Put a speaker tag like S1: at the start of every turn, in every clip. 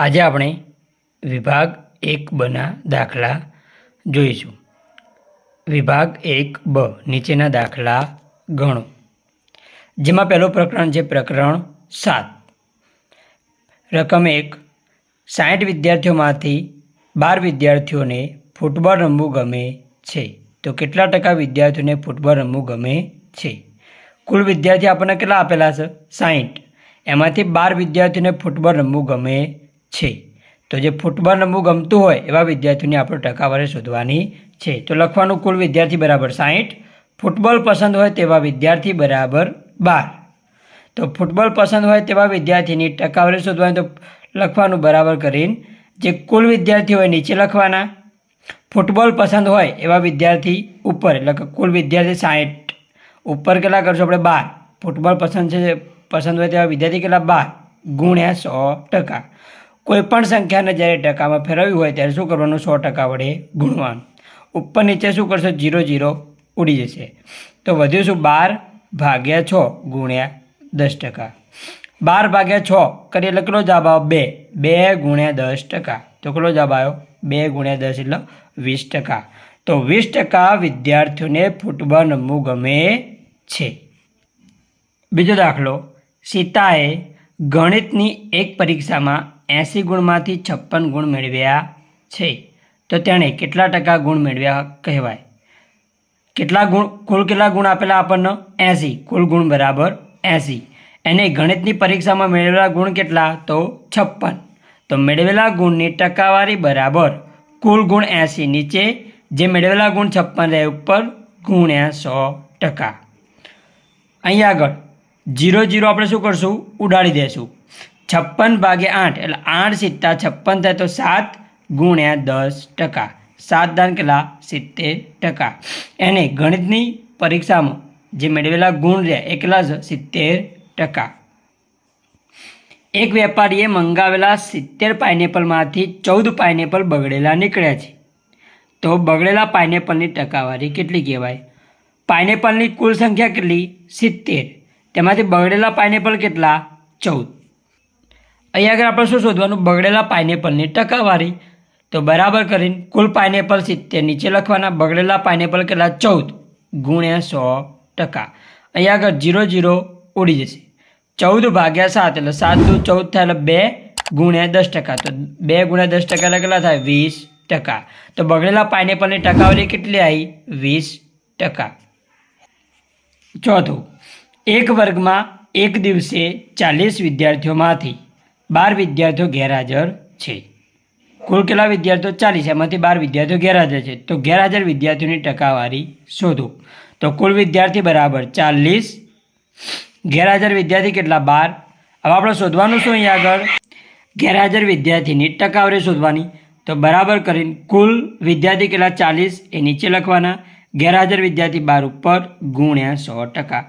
S1: આજે આપણે વિભાગ એક બના દાખલા જોઈશું. વિભાગ એક બ, નીચેના દાખલા ગણો. જેમાં પહેલું પ્રકરણ છે પ્રકરણ સાત. રકમ એક સાઠ વિદ્યાર્થીઓમાંથી બાર વિદ્યાર્થીઓને ફૂટબોલ રમવું ગમે છે. તો કેટલા ટકા વિદ્યાર્થીઓને ફૂટબોલ રમવું ગમે છે? કુલ વિદ્યાર્થી આપણને કેટલા આપેલા છે? સાઠ એમાંથી બાર વિદ્યાર્થીઓને ફૂટબોલ રમવું ગમે છે. તો જે ફૂટબોલ રમવું ગમતું હોય એવા વિદ્યાર્થીઓની આપણે ટકાવારી શોધવાની છે. તો લખવાનું કુલ વિદ્યાર્થી બરાબર સાઠ ફૂટબોલ પસંદ હોય તેવા વિદ્યાર્થી બરાબર બાર. તો ફૂટબોલ પસંદ હોય તેવા વિદ્યાર્થીની ટકાવારી શોધવાની તો લખવાનું બરાબર કરીને જે કુલ વિદ્યાર્થી હોય નીચે લખવાના. ફૂટબોલ પસંદ હોય એવા વિદ્યાર્થી ઉપર, એટલે કે કુલ વિદ્યાર્થી સાઠ ઉપર કેટલા કરશું આપણે બાર? ફૂટબોલ પસંદ છે, પસંદ હોય તેવા વિદ્યાર્થી કેટલા? બાર ગુણ્યા સો ટકા. કોઈ પણ સંખ્યાને જ્યારે ટકામાં ફેરવવી હોય ત્યારે શું કરવાનું? સો ટકા વડે ગુણવાનું. ઉપર નીચે શું કરશો? જીરો જીરો ઉડી જશે. તો વધ્યું શું? બાર ભાગ્યા છ ગુણ્યા દસ ટકા. બાર ભાગ્યા છ કરીએ એટલે કેટલો જવાબ આવ્યો? બે. બે ગુણ્યા દસ ટકા. તો કેટલો જવાબ આવ્યો? બે ગુણ્યા દસ એટલે વીસ ટકા. તો વીસ ટકા વિદ્યાર્થીઓને ફૂટબોલ રમવું ગમે છે. બીજો દાખલો. સીતાએ ગણિતની એક પરીક્ષામાં એંસી ગુણમાંથી છપ્પન ગુણ મેળવ્યા છે. તો તેણે કેટલા ટકા ગુણ મેળવ્યા કહેવાય? કેટલા ગુણ, કુલ કેટલા ગુણ આપેલા આપણને? એંસી. કુલ ગુણ બરાબર એંસી. એને ગણિતની પરીક્ષામાં મેળવેલા ગુણ કેટલા? તો છપ્પન. તો મેળવેલા ગુણની ટકાવારી બરાબર કુલ ગુણ એંસી નીચે જે મેળવેલા ગુણ છપ્પન રહે ઉપર ગુણ્યા સો ટકા. અહીં આગળ. જીરો જીરો આપણે શું કરશું? ઉડાડી દઈશું છપ્પન ભાગ્યા આઠ, એટલે આઠ સિત્તા છપ્પન થાય તો સાત ગુણ્યા દસ ટકા. સાત દાન કેટલા? સિત્તેર ટકા. એને ગણિતની પરીક્ષામાં જે મેળવેલા ગુણ રહ્યા એ કેટલા છે? સિત્તેર ટકા. એક વેપારીએ મંગાવેલા સિત્તેર પાઇનેપલમાંથી ચૌદ પાઇનેપલ બગડેલા નીકળ્યા છે. તો બગડેલા પાઇનેપલની ટકાવારી કેટલી કહેવાય? પાઇનેપલની કુલ સંખ્યા કેટલી? સિત્તેર. તેમાંથી બગડેલા પાઇનેપલ કેટલા? ચૌદ. અહીંયા આગળ આપણે શું શોધવાનું? બગડેલા પાઇનેપલની ટકાવારી. તો બરાબર કરીને કુલ પાઇનેપલ સિત્તેર, નીચે લખવાના. બગડેલા પાઇનેપલ કેટલા? ચૌદ ગુણ્યા સો ટકા. અહીંયા આગળ જીરો જીરો ઉડી જશે. ચૌદ ભાગ્યા સાત, એટલે સાત દુ ચૌદ થાય, એટલે બે ગુણ્યા દસ ટકા. તો બે ગુણ્યા દસ ટકા એટલે કેટલા થાય? વીસ ટકા. તો બગડેલા પાઇનેપલની ટકાવારી કેટલી આવી? વીસ ટકા. ચોથું. એક વર્ગમાં એક દિવસે ચાલીસ વિદ્યાર્થીઓમાંથી બાર વિદ્યાર્થીઓ ગેરહાજર છે. કુલ કેટલા વિદ્યાર્થીઓ? ચાલીસ. એમાંથી બાર વિદ્યાર્થીઓ ગેરહાજર છે. તો ગેરહાજર વિદ્યાર્થીઓની ટકાવારી શોધો. તો કુલ વિદ્યાર્થી બરાબર ચાલીસ, ગેરહાજર વિદ્યાર્થી કેટલા? બાર. હવે આપણે શોધવાનું શું અહીંયા આગળ? ગેરહાજર વિદ્યાર્થીની ટકાવારી શોધવાની. તો બરાબર કરીને કુલ વિદ્યાર્થી કેટલા? ચાલીસ. એ નીચે લખવાના. ગેરહાજર વિદ્યાર્થી બાર ઉપર ગુણ્યા સો ટકા.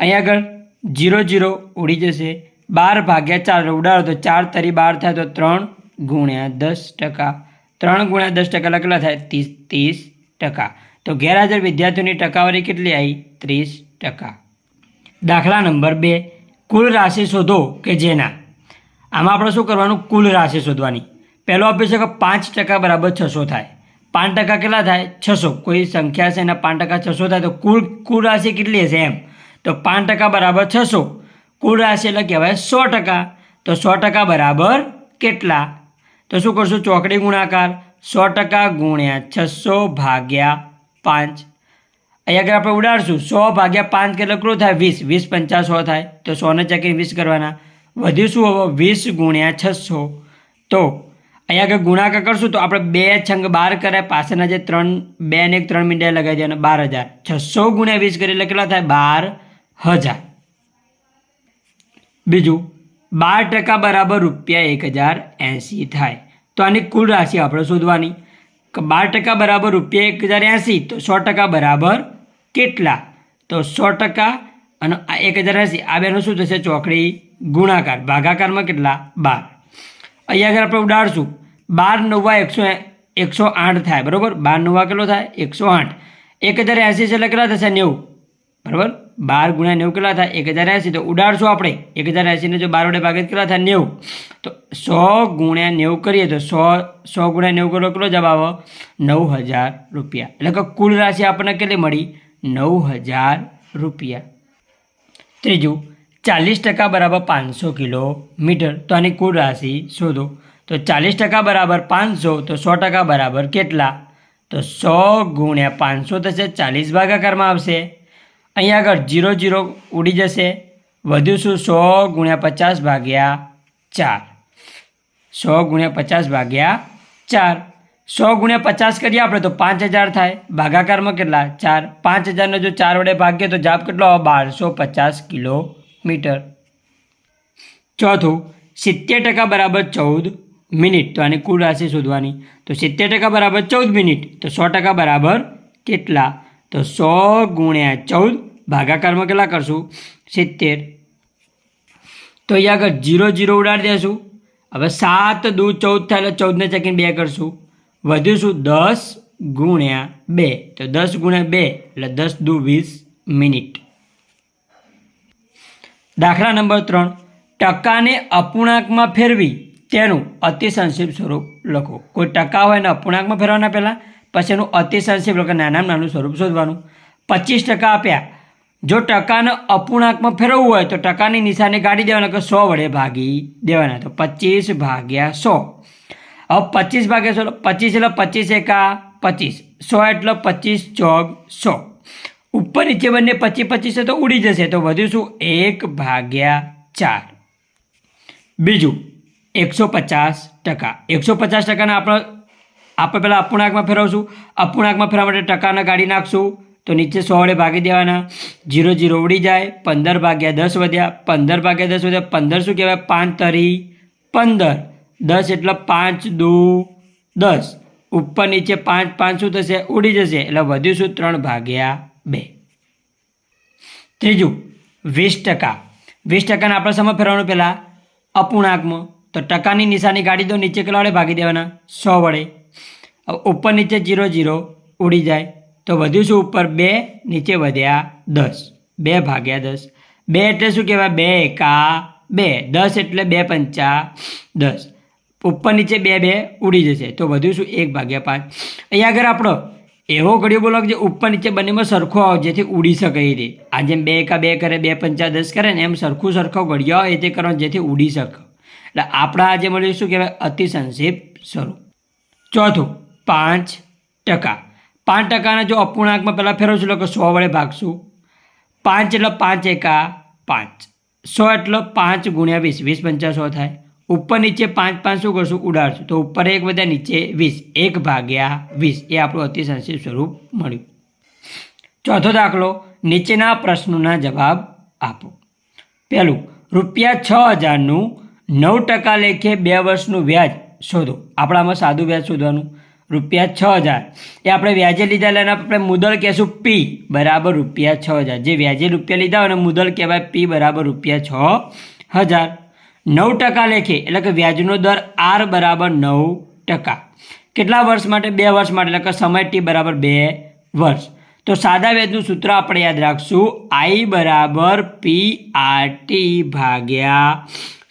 S1: અહીંયા આગળ જીરો જીરો ઉડી જશે. બાર ભાગ્યા ચાર, ઉડાડો તો ચાર તરી બાર થાય તો ત્રણ ગુણ્યા દસ ટકા. ત્રણ ગુણ્યા દસ ટકા કેટલા થાય? ત્રીસ ત્રીસ ટકા. તો ગેરહાજર વિદ્યાર્થીઓની ટકાવારી કેટલી આવી? ત્રીસ ટકા. દાખલા નંબર બે, કુલ રાશિ શોધો કે જેના? આમાં આપણે શું કરવાનું? કુલ રાશિ શોધવાની. પહેલો આપી છે પાંચ ટકા બરાબર છસો થાય. પાંચ ટકા કેટલા થાય? છસો. કોઈ સંખ્યા છે એના પાંચ ટકા છસો થાય તો કુલ કુલ રાશિ કેટલી હશે એમ? તો પાંચ ટકા બરાબર છસો. કુલ રાશિ એટલે કહેવાય સો ટકા. તો સો ટકા બરાબર કેટલા? તો શું કરશું? ચોકડી ગુણાકાર. સો ટકા ગુણ્યા છસો ભાગ્યા પાંચ. અહીંયા આગળ આપણે ઉડાડશું. સો ભાગ્યા પાંચ કેટલો કેટલું થાય? વીસ. વીસ પંચાસ સો થાય. તો સોને ચકીને વીસ કરવાના. વધ્યું શું હવે? વીસ ગુણ્યા છસો. તો અહીંયા આગળ ગુણાકાર કરશું તો આપણે બે છંગ બાર કર્યા. પાછળના જે ત્રણ, બે ને એક ત્રણ મિનિટે લગાવી દેવાના બાર હજાર. છસો ગુણ્યા વીસ કરીએ એટલે કેટલા થાય? બાર હજાર. બીજું, બાર ટકા બરાબર રૂપિયા એક હજાર એંસી થાય. તો આની કુલ રાશિ આપણે શોધવાની. બાર ટકા બરાબર રૂપિયા એક હજાર એંસી, તો સો ટકા બરાબર કેટલા? તો સો ટકા અને આ એક હજાર એંસી, આ બેનું શું થશે? ચોકડી, ગુણાકાર. ભાગાકારમાં કેટલા? બાર. અહીંયા આગળ આપણે ઉડાડશું. બાર નવ્વા એકસો એકસો આઠ થાય, બરાબર? બાર નવ્વા કેટલો થાય? એકસો આઠ. એક હજાર એંસી છે એટલે કેટલા થશે? નેવું. બરાબર? બાર ગુણ્યા નેવું કેટલા થાય? એક હજાર એંસી. તો ઉડાડશું આપણે. એક હજાર એંસીને જો બાર વડે ભાગે કેટલા થાય? નેવું. તો સો ગુણ્યા નેવું કરીએ તો સો સો ગુણ્યા નેવું કરો કેટલો જવાબ આવો? નવ હજાર રૂપિયા. એટલે કે કુલ રાશિ આપણને કેટલી મળી? નવ હજાર રૂપિયા. ત્રીજું, ચાલીસ ટકા બરાબર પાંચસો કિલોમીટર. તો આની કુલ રાશિ શોધો. તો ચાલીસ ટકા બરાબર પાંચસો, તો સો ટકા બરાબર કેટલા? તો સો ગુણ્યા પાંચસો થશે, ચાલીસ ભાગાકારમાં આવશે. અહીંયા આગળ જીરો જીરો ઉડી જશે. વધુ શું? સો ગુણ્યા પચાસ ભાગ્યા ચાર. સો ગુણ્યા પચાસ ભાગ્યા ચાર. સો ગુણ્યા પચાસ કરીએ આપણે તો પાંચ હજાર થાય. ભાગાકારમાં કેટલા? ચાર. પાંચ હજારનો જો ચાર વડે ભાગીએ તો જાપ કેટલો? બારસો પચાસ કિલોમીટર. ચોથું, સિત્તેર ટકા બરાબર ચૌદ મિનિટ. તો આની કુલ રાશિ શોધવાની. તો સિત્તેર ટકા બરાબર ચૌદ મિનિટ. તો સો ટકા બરાબર કેટલા? તો સો ગુણ્યા ચૌદ ભાગાકારમાં કેટલા કરશું? સિત્તેર. તો અહીંયા આગળ જીરો જીરો ઉડાડી દેશું. હવે સાત દુ ચૌદ થાય એટલે ચૌદને ચકીને બે કરશું. વધ્યું દસ ગુણ્યા બે. તો દસ ગુણ્યા બે એટલે દસ દુ વીસ મિનિટ. દાખલા નંબર ત્રણ. ટકાને અપૂર્ણાંકમાં ફેરવી તેનું અતિસંક્ષિપ્ત સ્વરૂપ લખો. કોઈ ટકા હોય ને અપૂર્ણાંકમાં ફેરવાના પહેલાં? પછી એનું અતિસંક્ષિપ્ત લખો નાનામાં નાનું સ્વરૂપ શોધવાનું. પચીસ ટકા આપ્યા. જો ટકાને અપૂર્ણાંકમાં ફેરવવું હોય, તો ટકાની નિશાની કાઢી દેવાના કે સો વડે ભાગી દેવાના. તો પચીસ ભાગ્યા સો. હવે પચીસ ભાગ્યા સો પચીસ એટલે પચીસ એકા પચીસ. સો એટલે પચીસ ચોગ સો. ઉપર નીચે બંને પચીસ પચીસ તો ઉડી જશે. તો વધુ શું? એક ભાગ્યા ચાર. બીજું, એકસો પચાસ ટકા. એકસો પચાસ ટકાના આપણે આપણે પહેલાં અપૂર્ણાંકમાં ફેરવશું. અપૂર્ણાંકમાં ફેરવા માટે ટકાના કાઢી નાખશું. તો નીચે સો વડે ભાગી દેવાના. જીરો જીરો ઉડી જાય. પંદર ભાગ્યા દસ વધ્યા. પંદર ભાગ્યા દસ વધ્યા. પંદર શું કહેવાય? પાંચ તરી પંદર. દસ એટલે પાંચ દુ દસ. ઉપર નીચે પાંચ પાંચ શું થશે? ઉડી જશે. એટલે વધ્યું શું? ત્રણ ભાગ્યા બે. ત્રીજું, વીસ ટકા. વીસ ટકાના આપણે સમય ફેરવાનું પહેલાં અપૂર્ણાંકમાં. તો ટકાની નિશાની કાઢી દો નીચે કેટલા વડે ભાગી દેવાના? સો વડે ઉપર નીચે જીરો જીરો ઉડી જાય. તો વધ્યું શું ઉપર? બે, નીચે વધ્યા દસ. બે ભાગ્યા દસ. બે એટલે શું કહેવાય? બે એકા બે. દસ એટલે બે પંચા દસ. ઉપર નીચે બે બે ઉડી જશે. તો વધ્યું શું? એક ભાગ્યા પાંચ. અહીંયા આગળ આપણો એવો ઘડિયો બોલો જે ઉપર નીચે બંનેમાં સરખો આવે, જેથી ઉડી શકે એ રીતે. આ જેમ બે એકા બે કરે, બે પંચા દસ કરે ને, એમ સરખું સરખો ઘડિયો હોય એ તે કરવાનો, જેથી ઉડી શકે. એટલે આપણા આજે મળ્યું શું કહેવાય? અતિ સંક્ષિપ્ત સ્વરૂપ. ચોથું. પાંચ ટકા. પાંચ ટકાના જો અપૂર્ણાંકમાં પહેલાં ફેરવશું એટલે સો વડે ભાગશું. પાંચ એટલે પાંચ એકા પાંચ. સો એટલે પાંચ ગુણ્યા વીસ. વીસ પંચા સો થાય. ઉપર નીચે પાંચ પાંચ શું કરશું? ઉડાડશું. તો ઉપર એક વધ્યા નીચે વીસ. એક ભાગ્યા વીસ. એ આપણું અતિ સંક્ષિપ્ત સ્વરૂપ મળ્યું. ચોથો દાખલો. નીચેના પ્રશ્નોના જવાબ આપો. પહેલું, રૂપિયા છ હજારનું નવ ટકા લેખે બે વર્ષનું વ્યાજ શોધો. આપણામાં સાદું વ્યાજ શોધવાનું. રૂપિયા છ હજાર. એ આપણે વ્યાજે લીધા એટલે એના આપણે મુદલ કહેશું પી બરાબર રૂપિયા છ હજાર. જે વ્યાજે રૂપિયા લીધા હોય એને મુદલ કહેવાય પી બરાબર રૂપિયા છ હજાર. નવ ટકા લેખે, એટલે કે વ્યાજનો દર આર બરાબર નવ ટકા. કેટલા વર્ષ માટે? બે વર્ષ માટે, એટલે કે સમય ટી બરાબર બે વર્ષ. તો સાદા વ્યાજનું સૂત્ર આપણે યાદ રાખશું. આઈ બરાબર પી આર ટી ભાગ્યા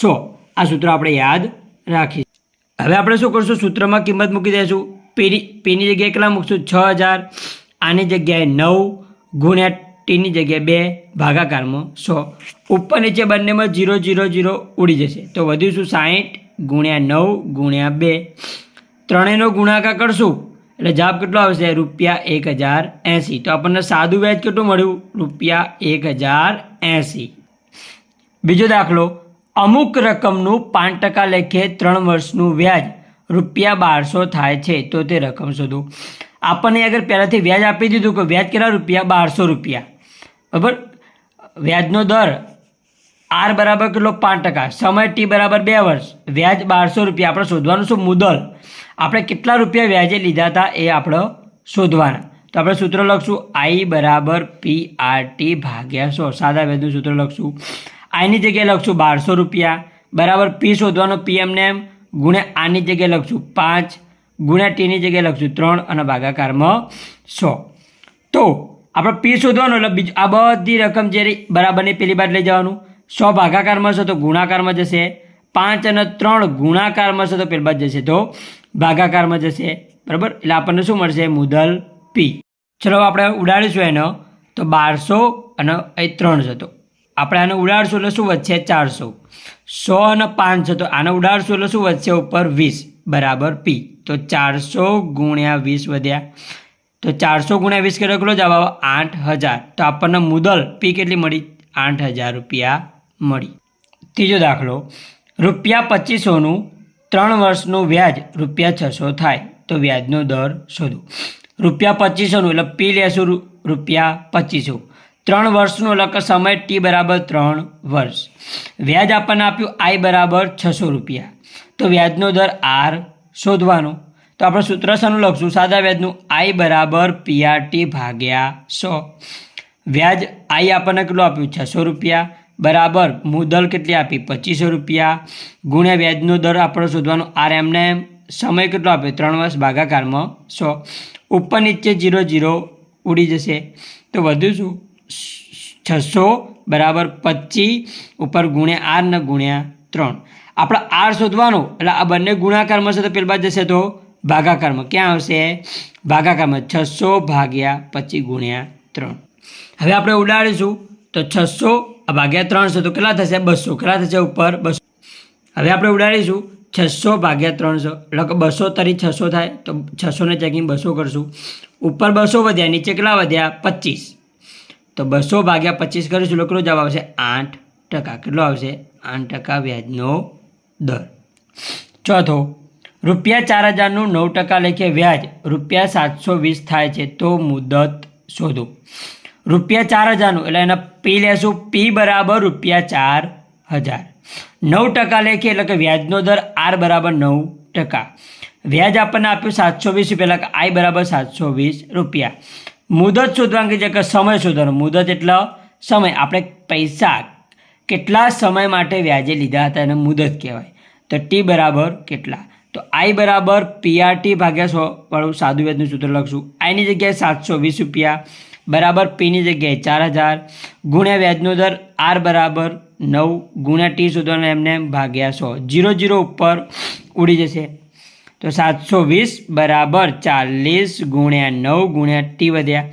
S1: સો. આ સૂત્ર આપણે યાદ રાખીશું. હવે આપણે શું કરશું? સૂત્રમાં કિંમત મૂકી દઈશું. પીની પીની જગ્યાએ કેટલા મૂકશું? છ હજાર, આની જગ્યાએ નવ ગુણ્યા ટીની જગ્યાએ બે ભાગાકારમાં સો. ઉપર નીચે બંનેમાં જીરો જીરો જીરો ઉડી જશે. તો વધ્યું શું સાહીઠ ગુણ્યા નવ ગુણ્યા બે. ત્રણેયનો ગુણાકાર કરશું. એટલે જવાબ કેટલો આવશે? રૂપિયા એક હજાર એંસી. તો આપણને સાદું વ્યાજ કેટલું મળ્યું? રૂપિયા એક હજાર એંસી. બીજો દાખલો. અમુક રકમનું પાંચ ટકા લેખે ત્રણ વર્ષનું વ્યાજ. રૂપિયા બારસો થાય છે, તો તે રકમ શોધો. આપણને અગર પહેલાંથી વ્યાજ આપી દીધું કે વ્યાજ કેટલા રૂપિયા? બારસો રૂપિયા. બરાબર? વ્યાજનો દર આર બરાબર કેટલો? પાંચ ટકા. સમય ટી બરાબર બે વર્ષ. વ્યાજ બારસો રૂપિયા. આપણે શોધવાનું શું? મુદલ. આપણે કેટલા રૂપિયા વ્યાજે લીધા હતા એ આપણે શોધવાના. તો આપણે સૂત્ર લખશું આઈ બરાબર પી આર ટી ભાગ્યા સો. સાદા વ્યાજનું સૂત્ર લખશું. આઈની જગ્યાએ લખશું બારસો રૂપિયા. બરાબર પી શોધવાનો પી એમને એમ. ગુણ્યા આની જગ્યાએ લખશું પાંચ, ગુણ્યા ટીની જગ્યાએ લખશું ત્રણ અને ભાગાકારમાં સો. તો આપણે પી શોધવાનું એટલે બીજું આ બધી રકમ જે બરાબરની પેલી બાદ લઈ જવાનું. સો ભાગાકારમાં છે તો ગુણાકારમાં જશે. પાંચ અને ત્રણ ગુણાકારમાં છે તો પેલી બાદ જશે તો ભાગાકારમાં જશે. બરાબર? એટલે આપણને શું મળશે? મુદલ પી ચલો આપણે ઉડાડીશું એનો. તો બારસો અને એ ત્રણ છે તો આપણે આને ઉડાડશું એટલે શું વધશે ચારસો. સો અને પાંચસો, તો આને ઉડાડશું એટલે શું વધશે ઉપર વીસ. બરાબર પી તો ચારસો ગુણ્યા વીસ વધ્યા. તો ચારસો ગુણ્યા વીસ કેટલો કેટલો જવાબ આઠ હજાર. તો આપણને મુદલ પી કેટલી મળી? આઠ હજાર રૂપિયા મળી. ત્રીજો દાખલો. રૂપિયા પચીસોનું ત્રણ વર્ષનું વ્યાજ રૂપિયા છસો થાય. તો વ્યાજનો દર શોધો. રૂપિયા પચીસોનું એટલે પી લેશું રૂપિયા પચીસો. ત્રણ વર્ષનો એટલે સમય ટી બરાબર ત્રણ વર્ષ. વ્યાજ આપણને આપ્યું આઈ બરાબર છસો રૂપિયા. તો વ્યાજનો દર આર શોધવાનો. તો આપણે સૂત્ર શાનું લખશું? સાદા વ્યાજનું આઈ બરાબર પીઆરટી ભાગ્યા સો. વ્યાજ આઈ આપણને કેટલું આપ્યું? છસો રૂપિયા. બરાબર મુદલ કેટલી આપી? પચીસો રૂપિયા. ગુણ્યા વ્યાજનો દર આપણે શોધવાનો. આર એમને એમ સમય કેટલો આપ્યો? ત્રણ વર્ષ ભાગાકારમાં સો. ઉપર નીચે જીરો જીરો ઉડી જશે. તો વધુ શું? છસો બરાબર પચીસ ઉપર ગુણ્યા આર ગુણ્યા ત્રણ. આપણે આર શોધવાનો, એટલે આ બંને ગુણાકારમાં છે તો પેલા બાદ જશે તો ભાગાકારમાં. ક્યાં આવશે? ભાગાકારમાં. છસો ભાગ્યા પચીસ ગુણ્યા ત્રણ. હવે આપણે ઉડાડીશું તો છસો ભાગ્યા ત્રણ છે તો કેટલા થશે? બસો. કેટલા થશે ઉપર? બસો. હવે આપણે ઉડાડીશું છસો ભાગ્યા ત્રણસો એટલે કે બસો તરી છસો થાય તો છસોને ચેકિંગ બસો કરશું. ઉપર બસો વધ્યા, નીચે કેટલા વધ્યા? પચીસ. તો બસો ભાગ્યા પચીસ કરીશું એટલે કેટલો જવાબ આવશે? આઠ ટકા. કેટલો આવશે? આઠ ટકા વ્યાજનો દર. ચોથો, રૂપિયા ચાર હજારનું નવ ટકા લેખે વ્યાજ. રૂપિયા સાતસો વીસ થાય છે તો મુદત શોધો. રૂપિયા ચાર હજારનું, એટલે એના પી લેશું. પી બરાબર રૂપિયા ચાર હજાર. નવ ટકા લેખે, એટલે કે વ્યાજનો દર આર બરાબર નવ ટકા. વ્યાજ આપણને આપ્યું સાતસો વીસ રૂપિયા, એટલે આઈ બરાબર સાતસો વીસ રૂપિયા. મુદત શોધવાની કે સમય શોધવાનો. મુદત એટલે સમય. આપણે પૈસા કેટલા સમય માટે વ્યાજે લીધા હતા એને મુદત કહેવાય. તો ટી બરાબર કેટલા? તો આઈ બરાબર પીઆરટી ભાગ્યા સો વાળું સાદું વ્યાજનું સૂત્ર લખશું. આઈની જગ્યાએ સાતસો વીસ રૂપિયા. બરાબર પીની જગ્યાએ ચાર હજાર. ગુણ્યા વ્યાજનો દર આર બરાબર નવ. ગુણ્યા ટી શોધવાના એમને ભાગ્યા સો. જીરો જીરો ઉપર ઉડી જશે. તો સાતસો વીસ બરાબર ચાલીસ ગુણ્યા નવ ગુણ્યા ટી વધ્યા.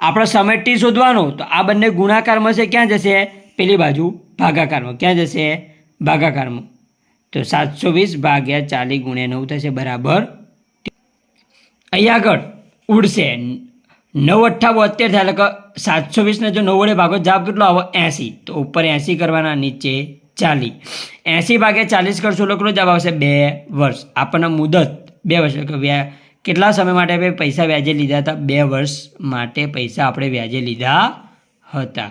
S1: આપણો સમય ટી શોધવાનો, તો આ બંને ગુણાકારમાં છે, ક્યાં જશે? પેલી બાજુ ભાગાકારમાં. ક્યાં જશે? ભાગાકારમાં. તો સાતસો વીસ ભાગ્યા ચાલીસ ગુણ્યા નવ થશે બરાબર અહીંયા આગળ ઉડશે. નવ અઠ્ઠાવું અત્યારે થાય, એટલે સાતસો વીસને જો નવ વડે ભાગો, જવાબ કેટલો આવો એંસી. તો ઉપર એંસી કરવાના, નીચે ચાલીસ એંસી ભાગે ચાલીસ કરશું કેટલો જવાબ આવશે બે વર્ષ. આપણને મુદત બે વર્ષ. વ્યા કેટલા સમય માટે આપણે પૈસા વ્યાજે લીધા હતા? બે વર્ષ માટે પૈસા આપણે વ્યાજે લીધા હતા.